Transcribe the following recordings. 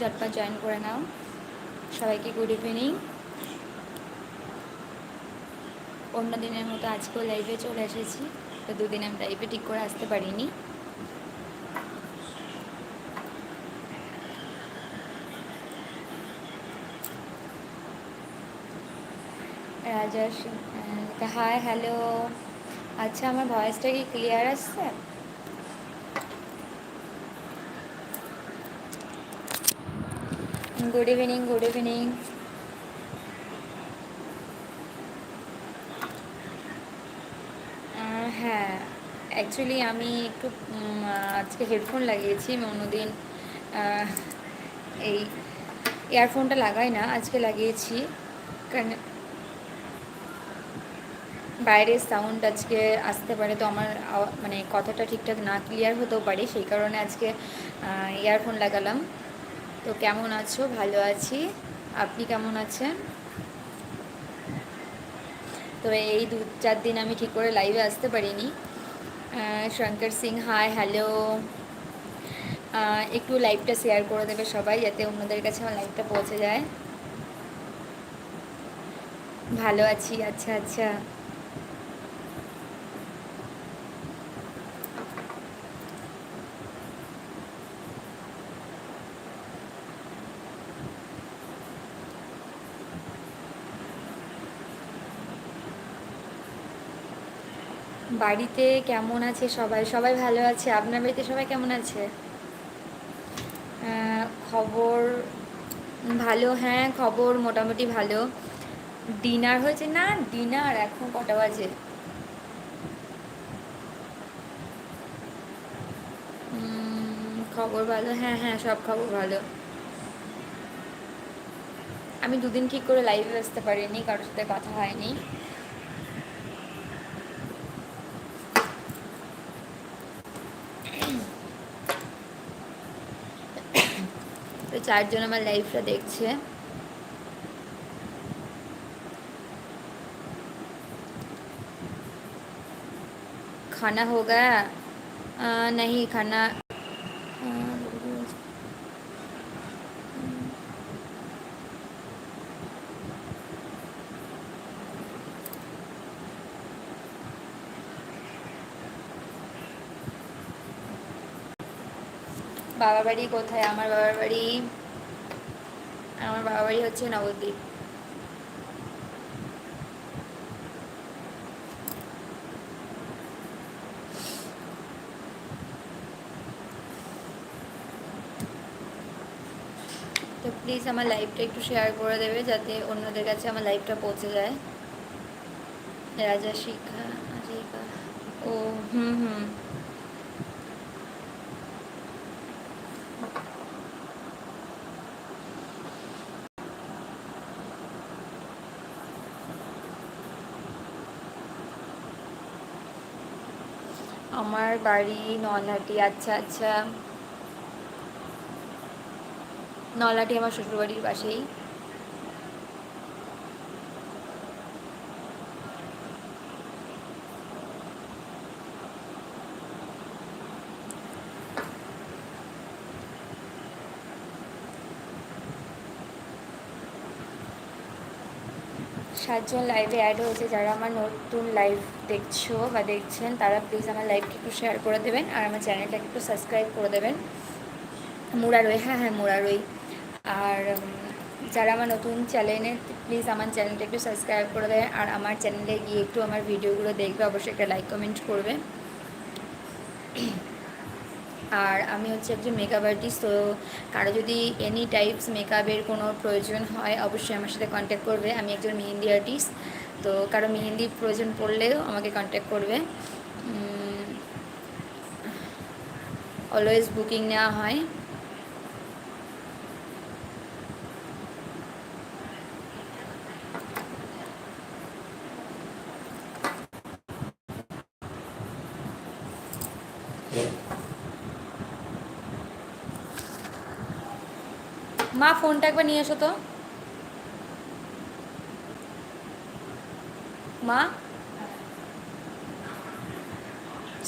ঝটপট জয়েন করে নাও। সবাইকে গুড ইভিনিং অন্য দিনের মতো আজকেও লাইভে চলে এসেছি। তো দুদিন আমি লাইভে ঠিক করে আসতে পারিনি। রাজা হাই হ্যালো আচ্ছা আমার ভয়েসটা কি ক্লিয়ার আসছে? গুড ইভিনিং গুড ইভিনিং হ্যাঁ অ্যাকচুয়ালি আমি একটু আজকে হেডফোন লাগিয়েছি আমি অন্যদিন এই ইয়ারফোনটা লাগাই না, আজকে লাগিয়েছি। কারণ বাইরের সাউন্ড আজকে আসতে পারে, তো আমার মানে কথাটা ঠিকঠাক না ক্লিয়ার হতেও পারে, সেই কারণে আজকে ইয়ারফোন লাগালাম। তো কেমন আছো? ভালো আছি। আপনি কেমন আছেন? তো এই দু চার দিন আমি ঠিক করে লাইভে আসতে পারিনি। শঙ্কর সিং হাই হ্যালো একটু লাইভটা শেয়ার করে দেবে সবাই যাতে অন্যদের কাছে আমার লাইভটা পৌঁছে যায়। ভালো আছি আচ্ছা আচ্ছা। বাড়িতে কেমন আছে সবাই? সবাই ভালো আছে? আপনার বাড়িতে সবাই কেমন আছে? খবর ভালো হ্যাঁ খবর মোটামুটি ভালো। ডিনার হয়েছে? না, ডিনার এখন কটা বাজে? খবর ভালো? হ্যাঁ হ্যাঁ সব খবর ভালো। আমি দুদিন ঠিক করে লাইভে আসতে পারিনি, কারোর সাথে কথা হয়নি। চারজন আমার লাইভটা দেখছে खाना हो गया आ, नहीं खाना आ, বাবা বাড়ি কোথায় আমার বাবার বাড়ি আমার বাবা বাড়ি হচ্ছে নবদ্বীপ। তো প্লিজ আমার লাইভটা একটু শেয়ার করে দেবে যাতে অন্যদের কাছে আমার লাইভটা পৌঁছে যায়। রাজা শিখা ও, হুম হুম। আমার বাড়ি নলহাটি। আচ্ছা আচ্ছা। নলহাটি আমার শ্বশুরবাড়ির পাশেই। সাতজন লাইভে অ্যাড হয়েছে। যারা আমার নতুন লাইভ দেখছ বা দেখছেন, তারা প্লিজ আমার লাইভকে একটু শেয়ার করে দেবেন আর আমার চ্যানেলটাকে একটু সাবস্ক্রাইব করে দেবেন। মুরারই হ্যাঁ হ্যাঁ মুরারই। আর যারা আমার নতুন চ্যানেলে প্লিজ আমার চ্যানেলটা একটু সাবস্ক্রাইব করে দেবেন আর আমার চ্যানেলে গিয়ে একটু আমার ভিডিওগুলো দেখবে, অবশ্যই একটা লাইক কমেন্ট করবে। আর আমি হচ্ছে একজন মেকআপ আর্টিস্ট তো কারও যদি এনি টাইপস মেকআপের কোনো প্রয়োজন হয়, অবশ্যই আমার সাথে কন্ট্যাক্ট করবে। আমি একজন মেহেন্দি আর্টিস্ট তো কারও মেহেন্দি প্রয়োজন পড়লেও আমাকে কন্ট্যাক্ট করবে। অলওয়েজ বুকিং নেওয়া হয়। মা ফোনটা একবার নিয়ে এসো তো। মা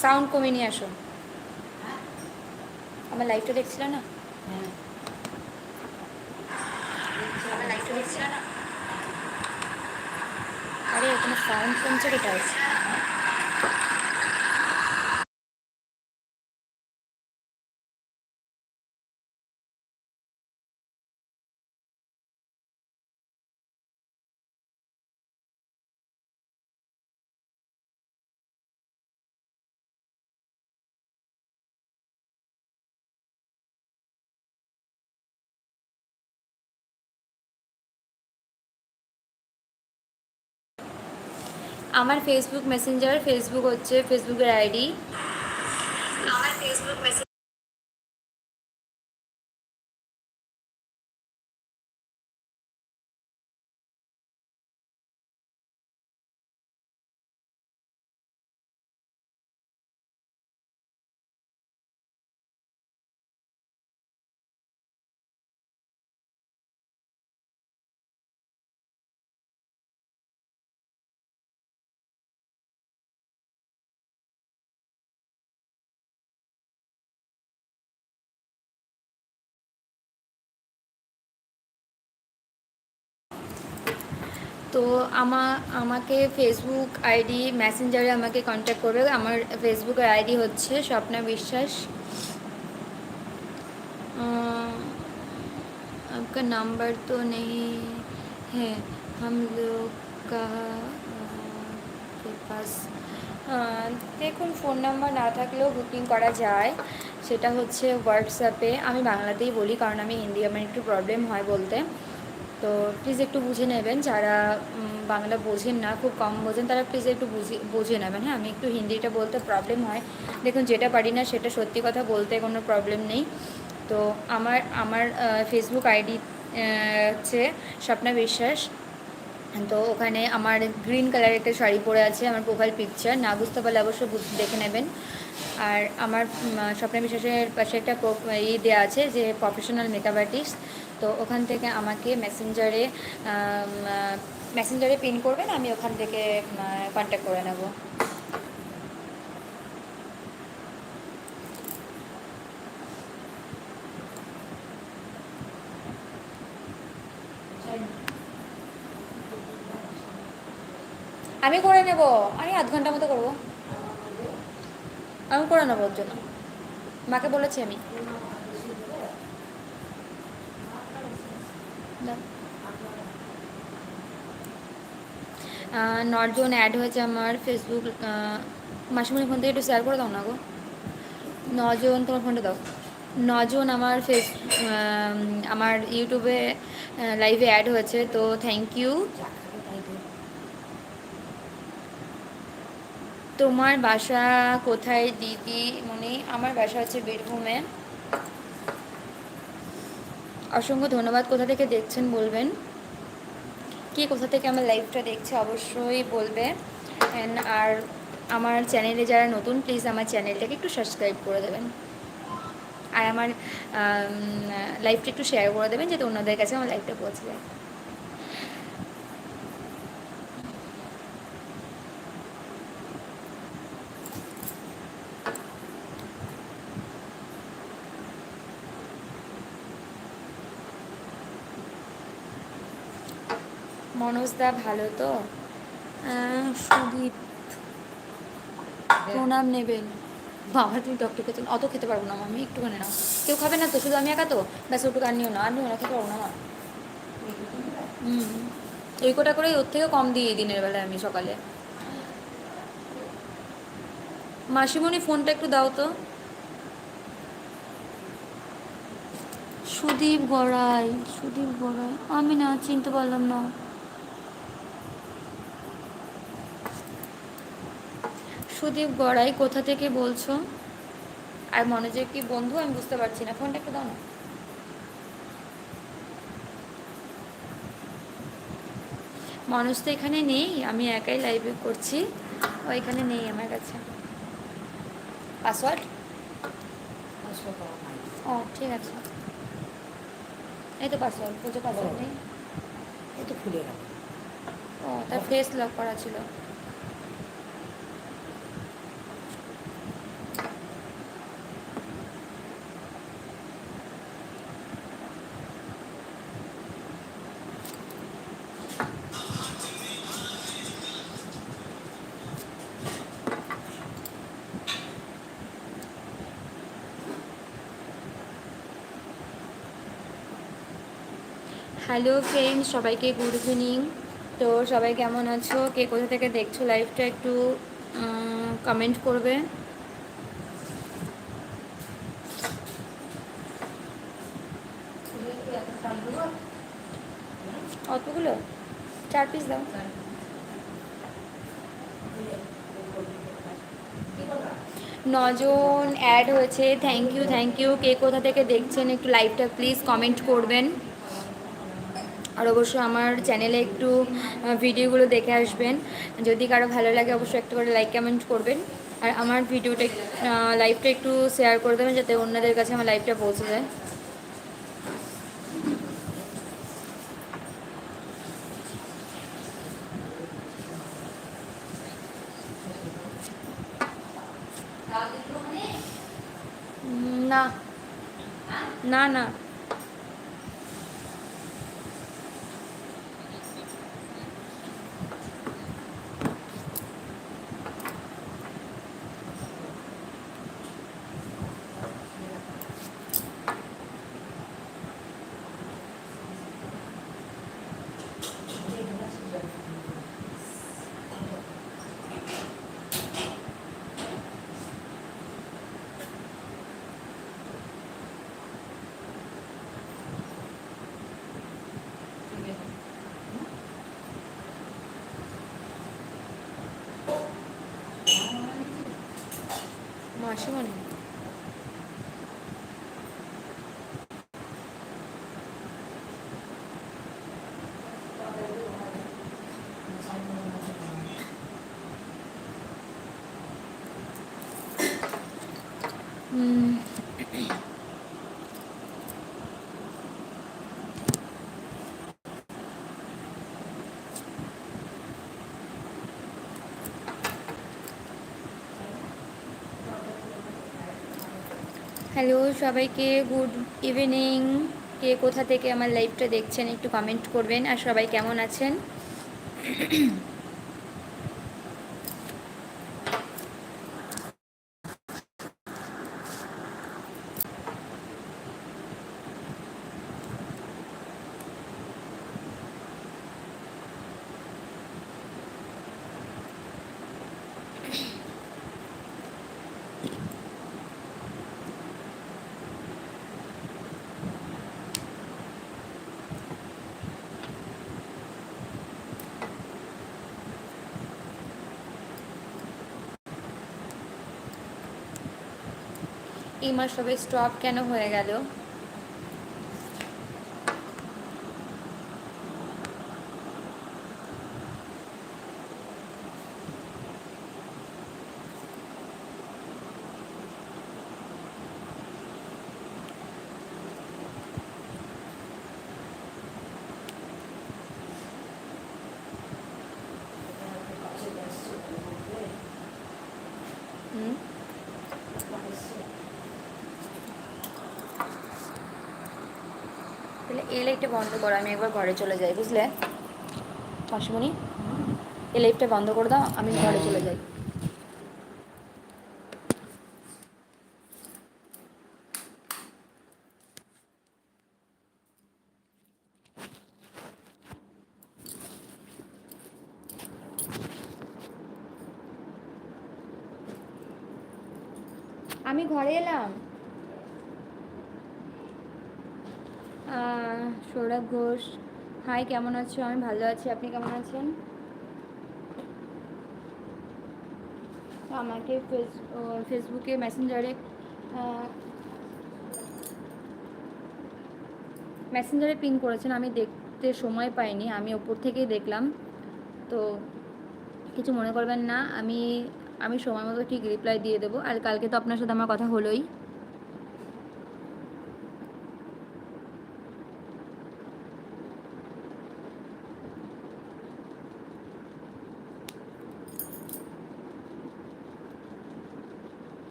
সাউন্ড কমে নিয়ে আসো। আমার লাইভটা দেখছিল না? আরে এখানে সাউন্ড কমছে কোথায়? আমার ফেসবুক মেসেঞ্জার ফেসবুক হচ্ছে ফেসবুকের আইডি আমার ফেসবুক মেসেঞ্জার তো আমা আমাকে ফেসবুক আইডি মেসেঞ্জারে আমাকে কন্ট্যাক্ট করবে আমার ফেসবুকের আইডি হচ্ছে স্বপ্না বিশ্বাস आपका नंबर तो नहीं है हम लोग का के पास দেখুন ফোন নাম্বার না থাকলেও বুকিং করা যায় সেটা হচ্ছে হোয়াটসঅ্যাপে আমি বাংলাতেই বলি কারণ আমি হিন্দি আমার একটু প্রবলেম হয় বলতে তো প্লিজ একটু বুঝে নেবেন, যারা বাংলা বোঝেন না, খুব কম বোঝেন, তারা প্লিজ একটু বুঝে বুঝে নেবেন। হ্যাঁ আমি একটু হিন্দিটা বলতে প্রবলেম হয়। দেখুন, যেটা পারি না, সেটা সত্যি কথা বলতে কোনো প্রবলেম নেই। তো আমার আমার ফেসবুক আইডি হচ্ছে স্বপ্না বিশ্বাস। তো ওখানে আমার গ্রিন কালার একটা শাড়ি পরে আছে, আমার প্রোফাইল পিকচার না বুঝতে পারলে অবশ্যই দেখে নেবেন। আর আমার স্বপ্না বিশ্বাসের পাশে একটা ই দেওয়া আছে যে প্রফেশনাল মেকআপ আর্টিস্ট তো ওখান থেকে আমাকে মেসেঞ্জারে মেসেঞ্জারে পিন করবেন, আমি ওখান থেকে কন্ট্যাক্ট করে নেব। আমি করে নেব। আমি আধ ঘণ্টার মতো করব। আমি করে নেব ওর জন্য। মাকে বলেছি আমি। নজন অ্যাড হয়েছে আমার ফেসবুক মাসিমণি ফোন থেকে একটু শেয়ার করে দাও না গো। নজন তোমার ফোনটা দাও। নজন আমার ফেস আমার ইউটিউবে লাইভে অ্যাড হয়েছে, তো থ্যাংক ইউ তোমার বাসা কোথায়, দিদি, মনে? আমার বাসা হচ্ছে বীরভূমে। অসংখ্য ধন্যবাদ, কোথা থেকে দেখছেন বলবেন? কে, কোথা থেকে আমার লাইভটা দেখছে অবশ্যই বলবে। অ্যান্ড আর আমার চ্যানেলে যারা নতুন প্লিজ আমার চ্যানেলটাকে একটু সাবস্ক্রাইব করে দেবেন। আর আমার লাইভটা একটু শেয়ার করে দেবেন, যাতে অন্যদের কাছে আমার লাইভটা পৌঁছে যায়। মনোজদা ভালো তো? সুদীপ। প্রণাম নেবেন। বাবা, তুমি ডক্টর খেতে অত খেতে পারব না আমি একটুখানি নাও। কেউ খাবে না তো? শুধু আমি একা তো? ব্যাস, ওটুকু আর নিও না। আর নিও না, খেতে পারব না আমার হুম। এই কোটা করেই ওর থেকে কম দিই দিনের বেলায় আমি সকালে। মাসিমণি, ফোনটা একটু দাও তো। সুদীপ গড়াই সুদীপ গড়াই। আমি না, চিনতে পারলাম না। সুদীপ গড়াই কোথা থেকে বলছো? আর মনোজের কি বন্ধু? আমি বুঝতে পারছি না। ফোনটা একটু দাও না। মনোজ তো এখানে নেই। আমি একাই লাইভে করছি। ও এখানে নেই আমার কাছে। পাসওয়ার্ড ও ঠিক আছে। এই তো পাসওয়ার্ড বলছো পাসওয়ার্ড নেই এই তো খুলে গেল। ও তার ফেস লক করা ছিল। হ্যালো ফ্রেন্ডস সবাইকে গুড ইভিনিং তো সবাই কেমন আছো? কে কোথা থেকে দেখছ লাইভটা একটু কমেন্ট করবে। অতগুলো? চার পিস দাও। নজন অ্যাড হয়েছে। থ্যাংক ইউ থ্যাংক ইউ কে কোথা থেকে দেখছেন একটু লাইভটা প্লিজ কমেন্ট করবেন। আর অবশ্য আমার চ্যানেলে একটু ভিডিওগুলো দেখে আসবেন। যদি কারও ভালো লাগে, অবশ্যই একটু করে লাইক কমেন্ট করবেন। আর আমার ভিডিওটা লাইভটা একটু শেয়ার করে দেবেন, যাতে অন্যদের কাছে আমার লাইভটা পৌঁছে যায় উম, না না না মাসে মনে হয়। হুম হ্যালো সবাইকে গুড ইভিনিং কে কোথা থেকে আমার লাইভটা দেখছেন একটু কমেন্ট করবেন। আর সবাই কেমন আছেন? এই মাস সবাই স্টপ কেন হয়ে গেল হুম লাইটটা বন্ধ করো, আমি একবার ঘরে চলে যাই, বুঝলে? মাসিমণি, এই লাইটটা বন্ধ করে দাও, আমি ঘরে চলে যাই আমি ঘরে এলাম আহ, সৌরভ ঘোষ হাই, কেমন আছো? আমি ভালো আছি। আপনি কেমন আছেন? আমাকে ফেস ফেসবুকে মেসেঞ্জারে মেসেঞ্জারে পিন করেছেন। আমি দেখতে সময় পাইনি। আমি ওপর থেকেই দেখলাম। তো কিছু মনে করবেন না। আমি আমি সময় মতো ঠিক রিপ্লাই দিয়ে দেবো। আর কালকে তো আপনার সাথে আমার কথা হলোই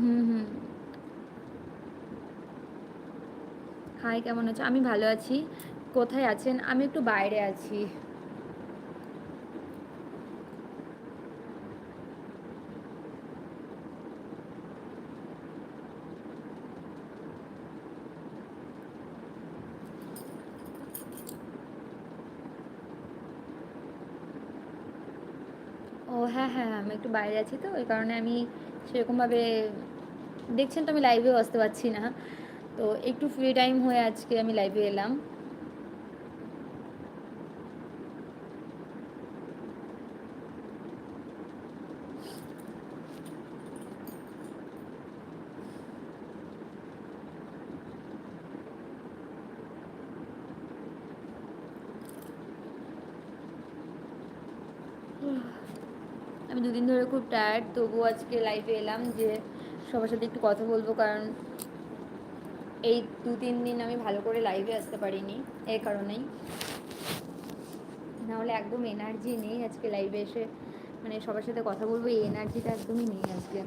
হুম হুম হাই কেমন আছো? আমি ভালো আছি। কোথায় আছেন? আমি একটু বাইরে আছি। ও হ্যাঁ হ্যাঁ আমি একটু বাইরে আছি তো। ওই কারণে আমি সেরকমভাবে, দেখছেন তো আমি লাইভেও আসতে পারছি না। তো একটু ফ্রি টাইম হয়ে আজকে আমি লাইভে এলাম। আমি দুদিন ধরে খুব টায়ার্ড তবুও আজকে লাইভে এলাম যে সবার সাথে একটু কথা বলব কারণ এই দু তিন দিন আমি ভালো করে লাইভে আসতে পারিনি এই কারণেই। নাহলে একদম এনার্জি নেই আজকে লাইভে এসে মানে সবার সাথে কথা বলব এই এনার্জিটা একদমই নেই আজকে।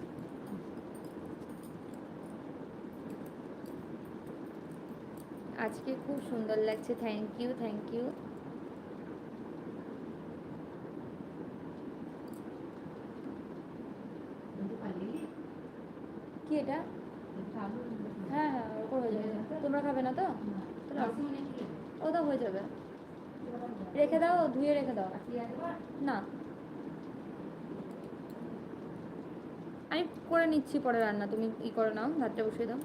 আজকে খুব সুন্দর লাগছে থ্যাংক ইউ থ্যাংক ইউ কি এটা? হ্যাঁ হ্যাঁ হয়ে যাবে। তোমরা খাবে না তো? তাহলে অল্প- ও তো হয়ে যাবে। রেখে দাও ধুয়ে রেখে দাও। না। আমি করে নিচ্ছি পরে রান্না তুমি ই করে নাও ভাতটা বসিয়ে দাও।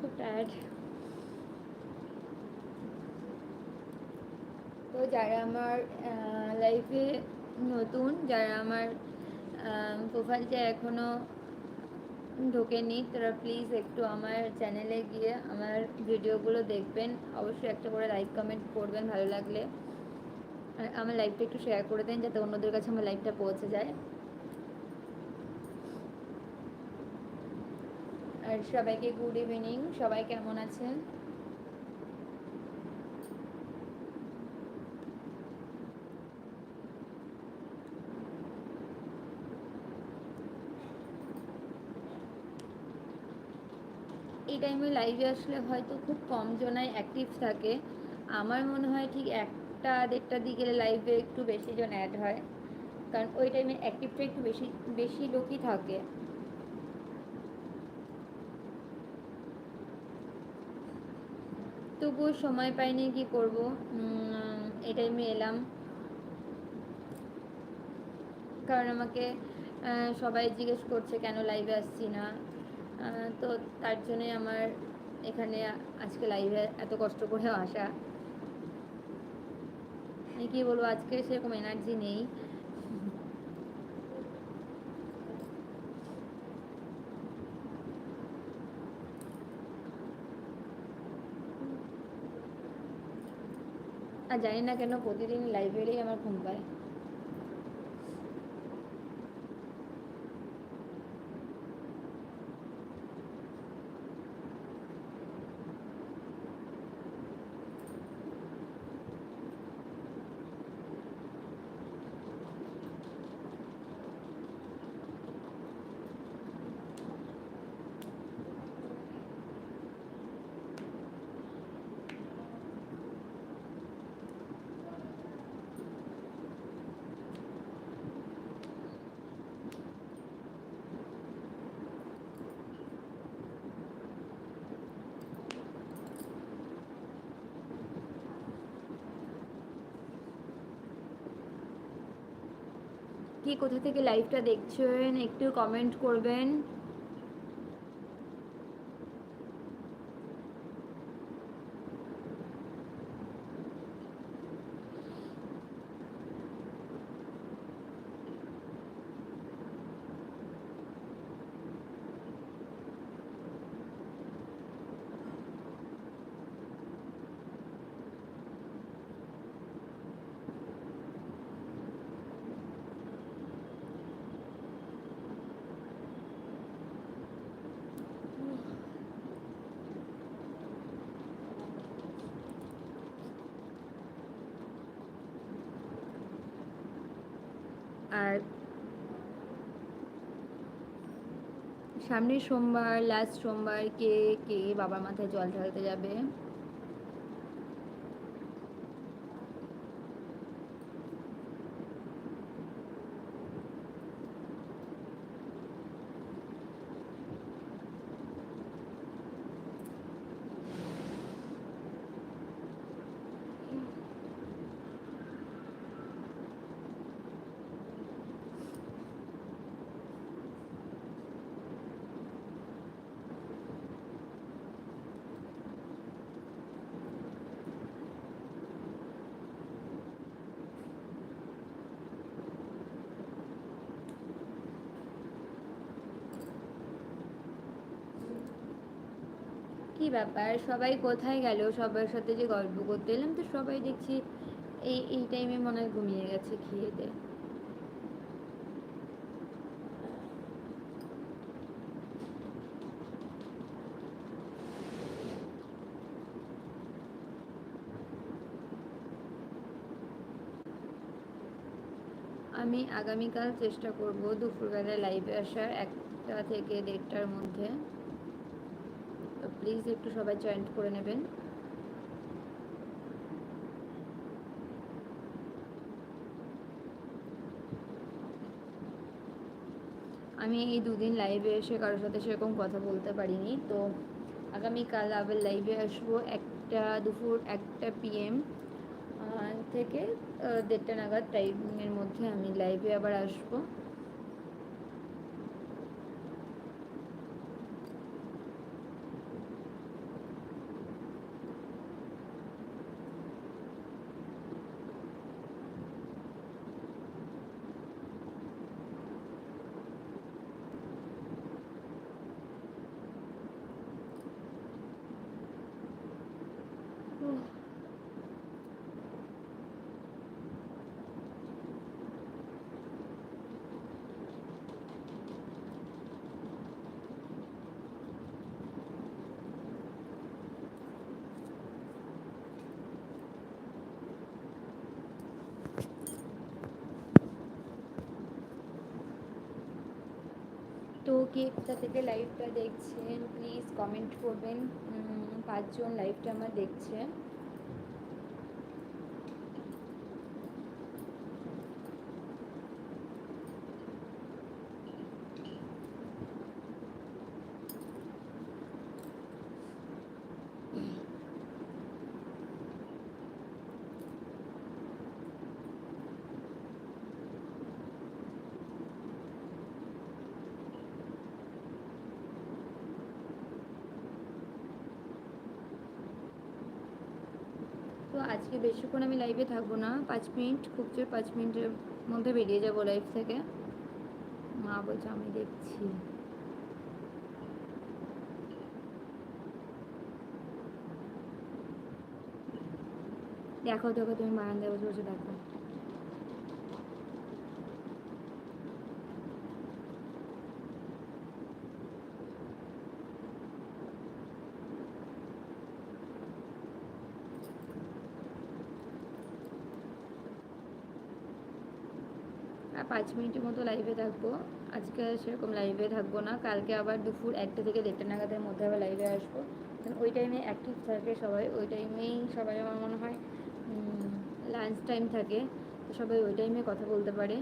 খুব টায়ার্ড তো যারা আমার লাইফে নতুন, যারা আমার প্রোফাইলটা এখনও ঢোকেনি, তারা প্লিজ একটু আমার চ্যানেলে গিয়ে আমার ভিডিওগুলো দেখবেন। অবশ্যই একটা করে লাইক কমেন্ট করবেন, ভালো লাগলে। আমার লাইফটা একটু শেয়ার করে দেন, যাতে অন্যদের কাছে আমার লাইফটা পৌঁছে যায়। আর সবাইকে গুড ইভিনিং সবাই কেমন আছেন এই টাইমে লাইভে আসলে হয়তো খুব কম জনাই অ্যাক্টিভ থাকে। আমার মনে হয় ঠিক একটা দেড়টার দিকে লাইভে একটু বেশি জন অ্যাড হয়। কারণ ওই টাইমে অ্যাক্টিভটা একটু বেশি বেশি লোকই থাকে। তবুও সময় পাইনি, কি করব? এই টাইমে এলাম। কারণ আমাকে সবাই জিজ্ঞেস করছে, কেন লাইভে আসছি না? তো তার জন্যে আমার এখানে আজকে লাইভে এত কষ্ট করেও আসা। আমি কি বলব, আজকে সেরকম এনার্জি নেই। আর জানি না কেন প্রতিদিন এলেই আমার ঘুম পায় কি কোথা থেকে লাইভটা দেখছেন একটু কমেন্ট করবেন। আর সামনের সোমবার লাস্ট সোমবার কে কে বাবার মাথায় জল ঢালতে যাবে? ব্যাপার? সবাই কোথায় গেল? সবার সাথে যে গল্প করতে এলাম, তো সবাই দেখছি এই এই টাইমে মনে হয় ঘুমিয়ে গেছে খেয়ে দিয়ে আমি আগামীকাল চেষ্টা করব দুপুরবেলায় লাইভে আসার একটা থেকে দেড়টার মধ্যে। প্লিজ একটু সবাই জয়েন্ট করে নেবেন। আমি এই দুদিন লাইভে এসে কারোর সাথে সেরকম কথা বলতে পারিনি, তো আগামীকাল আবার লাইভে আসব একটা দুপুর একটা পিএম থেকে দেড়টা নাগাদ টাইমের মধ্যে আমি লাইভে আবার আসব। তো কে কোথা থেকে লাইভটা দেখছেন প্লিজ কমেন্ট করবেন উম, পাঁচজন লাইভটা আমার দেখছে তো আজকে বেশিক্ষণ আমি লাইভে থাকব না। পাঁচ মিনিট, খুব জোর পাঁচ মিনিটের মধ্যে বেরিয়ে যাব লাইভ থেকে। মা বলছে, আমি দেখছি। দেখো দেখো, তুমি বারান্দায় বসে বসে দেখো আর পাঁচ মিনিটের মতো লাইভে থাকব। আজকে সেরকম লাইভে থাকব না। কালকে আবার দুপুর একটা থেকে দেড়টা নাগাদের মধ্যে আবার লাইভে আসব। কারণ ওই টাইমে অ্যাক্টিভ থাকে সবাই। ওই টাইমেই সবাই আমার মনে হয় লাঞ্চ টাইম থাকে। তো সবাই ওই টাইমে কথা বলতে পারে।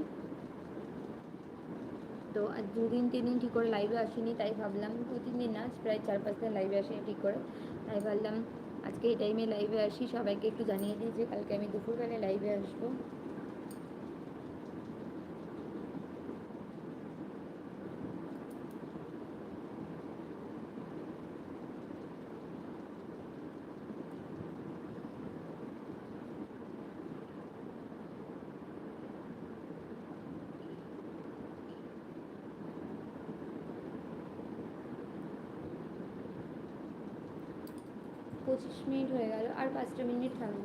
তো আজ দুদিন তিন দিন ঠিক করে লাইভে আসিনি, তাই ভাবলাম দু তিন দিন না প্রায় চার পাঁচ দিন লাইভে আসিনি ঠিক করে। তাই ভাবলাম আজকে এই টাইমে লাইভে আসি। সবাইকে একটু জানিয়ে দিই যে কালকে আমি দুপুরবেলায় লাইভে আসব পঁচিশ মিনিট হয়ে গেল। আর পাঁচটা মিনিট থাকব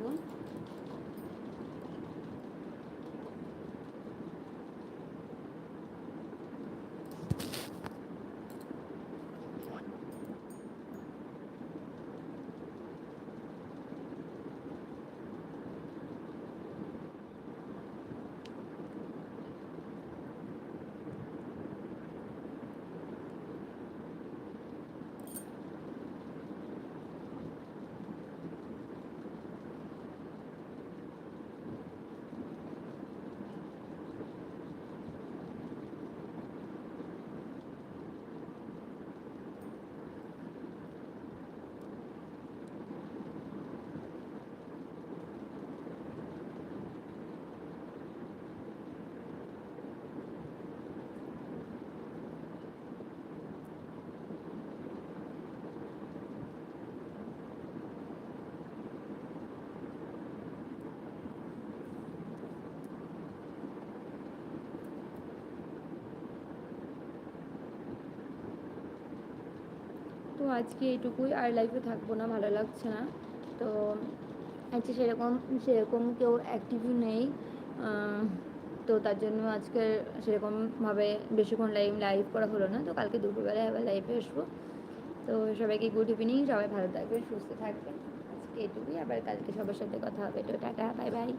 আজকে এইটুকুই, আর লাইফে থাকব না, ভালো লাগছে না। তো, আজকে সেরকম সেরকম কেউ অ্যাক্টিভও নেই। তো তার জন্য আজকে সেরকমভাবে বেশিক্ষণ লাইভ লাইভ করা হলো না। তো কালকে দুপুরবেলায় আবার লাইভে আসব। তো সবাইকে গুড ইভিনিং সবাই ভালো থাকবেন, সুস্থ থাকবেন। আজকে এইটুকুই, আবার কালকে সবার সাথে কথা হবে। তো টাটা বাই বাই